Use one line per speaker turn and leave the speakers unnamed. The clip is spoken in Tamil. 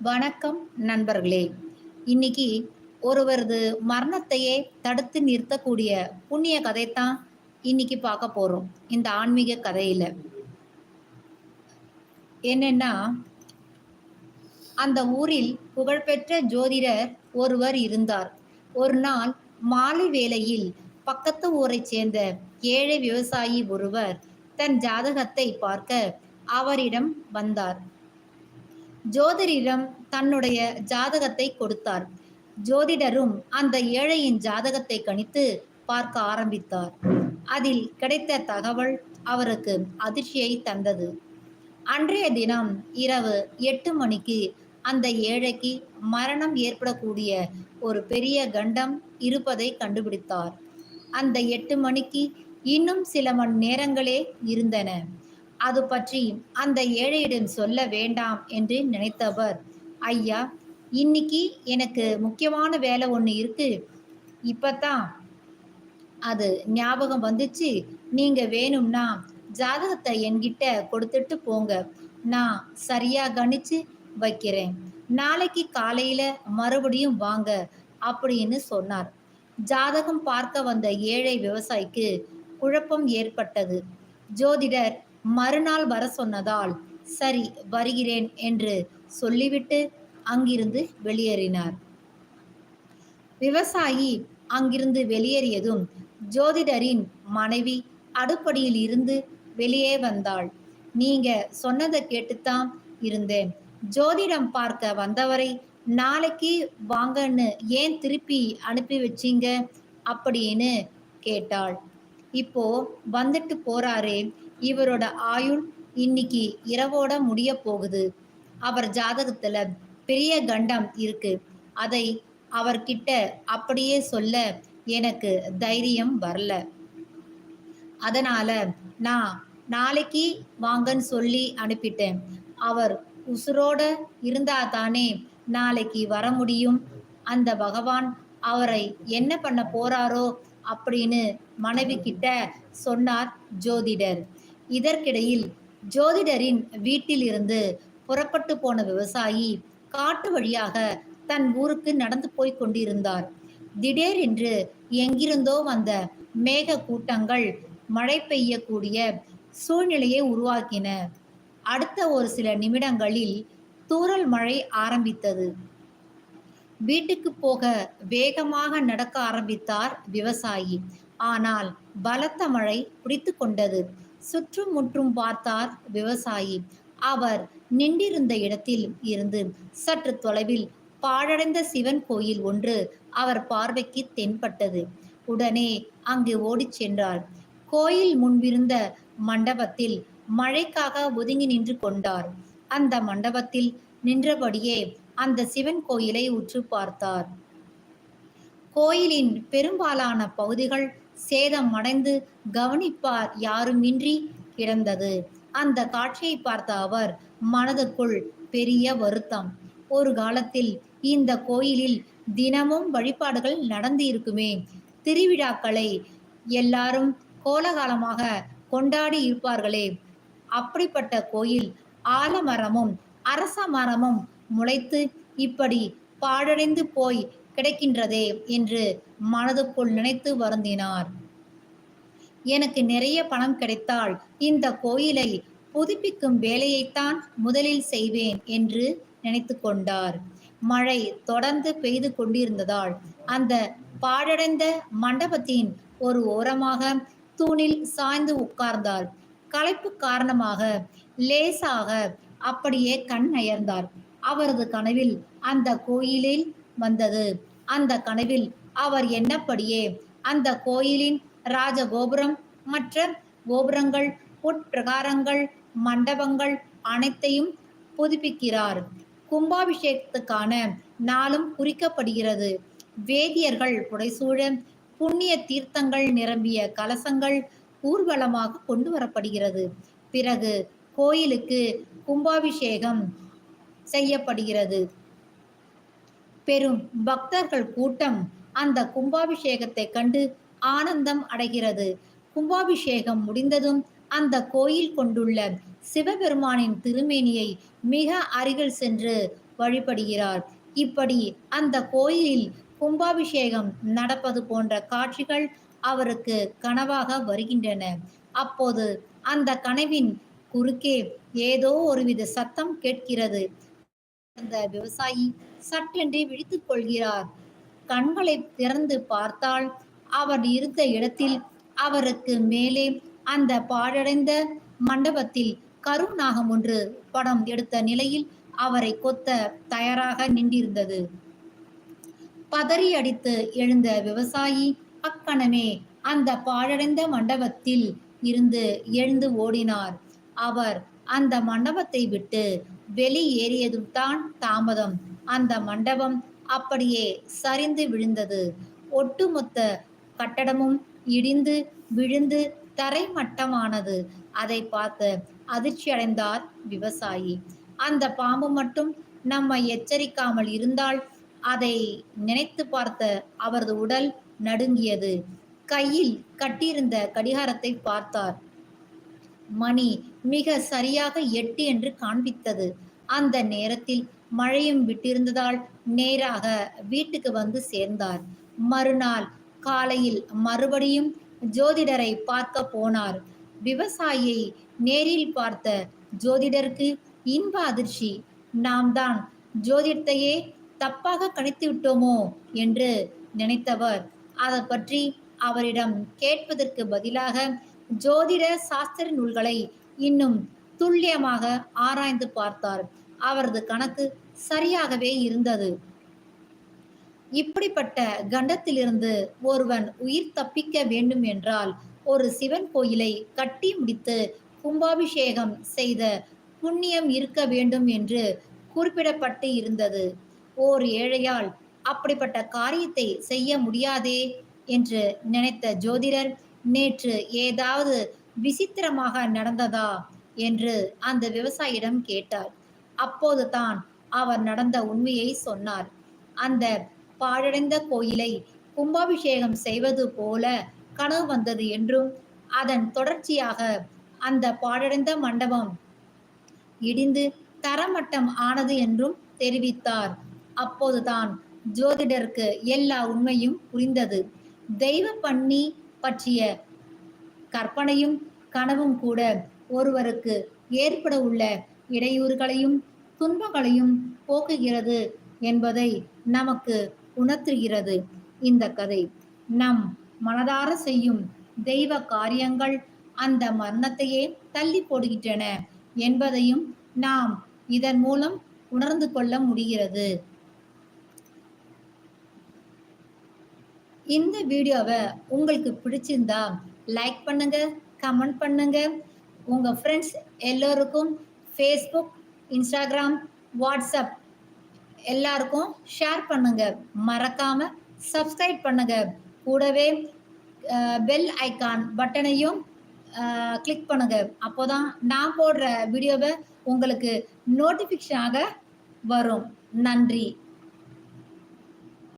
வணக்கம் நண்பர்களே. இன்னைக்கு ஒருவரது மரணத்தையே தடுத்து நிறுத்தக்கூடிய புண்ணிய கதைத்தான் இன்னைக்கு பார்க்க போறோம். இந்த ஆன்மீக கதையில. என்னன்னா அந்த ஊரில் புகழ்பெற்ற ஜோதிடர் ஒருவர் இருந்தார். ஒரு நாள் மாலை வேளையில் பக்கத்து ஊரைச் சேர்ந்த ஏழை விவசாயி ஒருவர் தன் ஜாதகத்தை பார்க்க அவரிடம் வந்தார். ஜோதிடரிடம் தன்னுடைய ஜாதகத்தை கொடுத்தார். ஜோதிடரும் அந்த ஏழையின் ஜாதகத்தை கணித்து பார்க்க ஆரம்பித்தார். அதில் கிடைத்த தகவல் அவருக்கு அதிர்ச்சியை தந்தது. அன்றைய தினம் இரவு எட்டு மணிக்கு அந்த ஏழைக்கு மரணம் ஏற்படக்கூடிய ஒரு பெரிய கண்டம் இருப்பதை கண்டுபிடித்தார். அந்த எட்டு மணிக்கு இன்னும் சில மணி நேரங்களே இருந்தன. அது பற்றி அந்த ஏழையிடம் சொல்ல வேண்டாம் என்று நினைத்தவர். ஐயா இன்னைக்கு எனக்கு முக்கியமான வேலை ஒன்று இருக்கு. இப்பதான் அது ஞாபகம் வந்துச்சு. நீங்க வேணும்னா ஜாதகத்தை என்கிட்ட கொடுத்துட்டு போங்க. நான் சரியா கணிச்சு வைக்கிறேன். நாளைக்கு காலையில மறுபடியும் வாங்க அப்படின்னு சொன்னார். ஜாதகம் பார்க்க வந்த ஏழை விவசாயிக்கு குழப்பம் ஏற்பட்டது. ஜோதிடர் மறுநாள் வர சொன்னதால் சரி வருகிறேன் என்று சொல்லிவிட்டு அங்கிருந்து வெளியேறினார். விவசாயி அங்கிருந்து வெளியேறியதும் ஜோதிடரின் மனைவி அடுப்படியில் இருந்து வெளியே வந்தாள். நீங்க சொன்னதை கேட்டுத்தான் இருந்தேன். ஜோதிடம் பார்க்க வந்தவரை நாளைக்கு வாங்கன்னு ஏன் திருப்பி அனுப்பி வச்சீங்க? அப்படின்னு கேட்டாள். இப்போ வந்துட்டு போறாரே இவரோட ஆயுள் இன்னைக்கு இரவோட முடிய போகுது. அவர் ஜாதகத்துல பெரிய கண்டம் இருக்கு. அதை அவர்கிட்ட அப்படியே சொல்ல எனக்கு தைரியம் வரல. அதனால நான் நாளைக்கு வாங்கன்னு சொல்லி அனுப்பிட்டேன். அவர் உசுரோட இருந்தா தானே நாளைக்கு வர முடியும். அந்த பகவான் அவரை என்ன பண்ண போறாரோ அப்படின்னு மனைவி கிட்ட சொன்னார் ஜோதிடர். இதற்கிடையில் ஜோதிடரின் வீட்டிலிருந்து புறப்பட்டு போன விவசாயி காட்டு வழியாக தன் ஊருக்கு நடந்து போய் கொண்டிருந்தார். திடீரென்று எங்கிருந்தோ வந்த மேக கூட்டங்கள் மழை பெய்யக்கூடிய சூழ்நிலையை உருவாக்கின. அடுத்த ஒரு சில நிமிடங்களில் தூரல் மழை ஆரம்பித்தது. வீட்டுக்கு போக வேகமாக நடக்க ஆரம்பித்தார் விவசாயி. ஆனால் பலத்த மழை பிடித்து கொண்டது. சுற்றும் முற்றும் பார்த்தார் விவசாயி. அவர் நின்றிருந்த இடத்தில் இருந்து சற்று தொலைவில் பாழடைந்த சிவன் கோயில் ஒன்று அவர் பார்வைக்கு தென்பட்டது. உடனே அங்கு ஓடிச் சென்றார். கோயில் முன்பிருந்த மண்டபத்தில் மழைக்காக ஒதுங்கி நின்று கொண்டார். அந்த மண்டபத்தில் நின்றபடியே அந்த சிவன் கோயிலை உற்று பார்த்தார். கோயிலின் பெரும்பாலான பகுதிகள் சேதம் அடைந்து கவனிப்பார் யாருமின்றி கிடந்தது. அந்த காட்சியை பார்த்த அவர் மனதுக்குள் பெரிய வருத்தம். ஒரு காலத்தில் இந்த கோயிலில் தினமும் வழிபாடுகள் நடந்து இருக்குமே திருவிழாக்களை எல்லாரும் கோலகாலமாக கொண்டாடி இருப்பார்களே. அப்படிப்பட்ட கோயில் ஆலமரமும் அரச மரமும் முளைத்து இப்படி பாழடைந்து போய் கிடைக்கின்றதே என்று மனதுக்குள் நினைத்து வருந்தினார். எனக்கு நிறைய பணம் கிடைத்தால் இந்த கோயிலை புதுப்பிக்கும் வேலையைத்தான் முதலில் செய்வேன் என்று நினைத்து கொண்டார். மழை தொடர்ந்து பெய்து கொண்டிருந்ததால் அந்த பாழடைந்த மண்டபத்தின் ஒரு ஓரமாக தூணில் சாய்ந்து உட்கார்ந்தார். களைப்பு காரணமாக லேசாக அப்படியே கண் அயர்ந்தார். அவரது கனவில் அந்த கோயிலில் வந்தது. அந்த கனவில் அவர் எண்ணப்படியே அந்த கோயிலின் ராஜகோபுரம் மற்ற கோபுரங்கள் உட்பிரகாரங்கள் மண்டபங்கள் அனைத்தையும் புதுப்பிக்கிறார். கும்பாபிஷேகத்துக்கான நாளும் குறிக்கப்படுகிறது. வேதியர்கள் புடைசூழ புண்ணிய தீர்த்தங்கள் நிரம்பிய கலசங்கள் ஊர்வலமாக கொண்டு வரப்படுகிறது. பிறகு கோயிலுக்கு கும்பாபிஷேகம் செய்யப்படுகிறது. பெரும் பக்தர்கள் கூட்டம் அந்த கும்பாபிஷேகத்தை கண்டு ஆனந்தம் அடைகிறது. கும்பாபிஷேகம் முடிந்ததும் அந்த கோயில் கொண்டுள்ள சிவபெருமானின் திருமேனியை மிக அருகில் சென்று வழிபடுகிறார். இப்படி அந்த கோயிலில் கும்பாபிஷேகம் நடப்பது போன்ற காட்சிகள் அவருக்கு கனவாக வருகின்றன. அப்போது அந்த கனவின் குறுக்கே ஏதோ ஒருவித சத்தம் கேட்கிறது. அந்த விவசாயி சட்டென்று விழித்துக் கொள்கிறார். கண்களை திறந்து பார்த்தால் அவர் இருந்த இடத்தில் அவருக்கு மேலே அந்த பாழடைந்த மண்டபத்தில் கருநாகம் ஒன்று படம் எடுத்த நிலையில் அவரை கொத்த தயாராக நின்றிருந்தது. பதறி அடித்து எழுந்த விவசாயி அக்கணமே அந்த பாழடைந்த மண்டபத்தில் இருந்து எழுந்து ஓடினார். அவர் அந்த மண்டபத்தை விட்டு வெளியேறியதும் தான் தாமதம். அந்த மண்டபம் அப்படியே சரிந்து விழுந்தது. ஒட்டுமொத்த கட்டடமும் இடிந்து விழுந்து தரைமட்டமானது. அதை பார்த்து அதிர்ச்சி அடைந்தார் விவசாயி. அந்த பாம்பு மட்டும் நம்மை எச்சரிக்காமல் இருந்தால் அதை நினைத்து பார்த்த அவரது உடல் நடுங்கியது. கையில் கட்டியிருந்த கடிகாரத்தை பார்த்தார். மணி மிக சரியாக எட்டு என்று காண்பித்தது. அந்த நேரத்தில் மழையும் விட்டிருந்ததால் நேராக வீட்டுக்கு வந்து சேர்ந்தார். மறுநாள் காலையில் மறுபடியும் ஜோதிடரை பார்க்க போனார். விவசாயியை நேரில் பார்த்த ஜோதிடருக்கு இன்ப அதிர்ச்சி. நாம் தான் ஜோதிடத்தையே தப்பாக கணித்து விட்டோமோ? என்று நினைத்தவர். அதை பற்றி அவரிடம் கேட்பதற்கு பதிலாக ஜோதிட சாஸ்திர நூல்களை இன்னும் துல்லியமாக ஆராய்ந்து பார்த்தார். அவரது கணக்கு சரியாகவே இருந்தது. இப்படிப்பட்ட கண்டத்திலிருந்து ஒருவன் உயிர் தப்பிக்க வேண்டும் என்றால் ஒரு சிவன் கோயிலை கட்டி முடித்து கும்பாபிஷேகம் செய்த புண்ணியம் இருக்க வேண்டும் என்று குறிப்பிடப்பட்டு இருந்தது. ஓர் ஏழையால் அப்படிப்பட்ட காரியத்தை செய்ய முடியாதே என்று நினைத்த ஜோதிடர் நேற்று ஏதாவது விசித்திரமாக நடந்ததா? என்று அந்த விவசாயிடம் கேட்டார். அப்போதுதான் அவர் நடந்த உண்மையை சொன்னார். அந்த பாழடைந்த கோயிலை கும்பாபிஷேகம் செய்வது போல கனவு வந்தது என்றும் அதன் தொடர்ச்சியாக அந்த பாழடைந்த மண்டபம் இடிந்து தரமட்டம் ஆனது என்றும் தெரிவித்தார். அப்போதுதான் ஜோதிடருக்கு எல்லா உண்மையும் புரிந்தது. தெய்வ பண்ணி பற்றிய கற்பனையும் கனவும் கூட ஒருவருக்கு ஏற்பட உள்ள இடையூறுகளையும் துன்பங்களையும் போக்குகிறது என்பதை நமக்கு உணர்த்துகிறது. இந்த கதை நம் மனதார செய்யும் தெய்வ காரியங்கள் அந்த மரணத்தையே தள்ளி போடுகின்றன என்பதையும் நாம் இதன் மூலம் உணர்ந்து கொள்ள முடிகிறது. இந்த வீடியோவை உங்களுக்கு பிடிச்சிருந்தா லைக் பண்ணுங்க கமெண்ட் பண்ணுங்க. உங்க ஃப்ரெண்ட்ஸ் எல்லோருக்கும் ஃபேஸ்புக் இன்ஸ்டாகிராம் வாட்ஸ்அப் எல்லாருக்கும் ஷேர் பண்ணுங்க. மறக்காம சப்ஸ்கிரைப் பண்ணுங்க. கூடவே பெல் ஐக்கான் பட்டனையும் கிளிக் பண்ணுங்க. அப்போதான் நான் போடுற வீடியோவை உங்களுக்கு நோட்டிஃபிகேஷனாக வரும். நன்றி.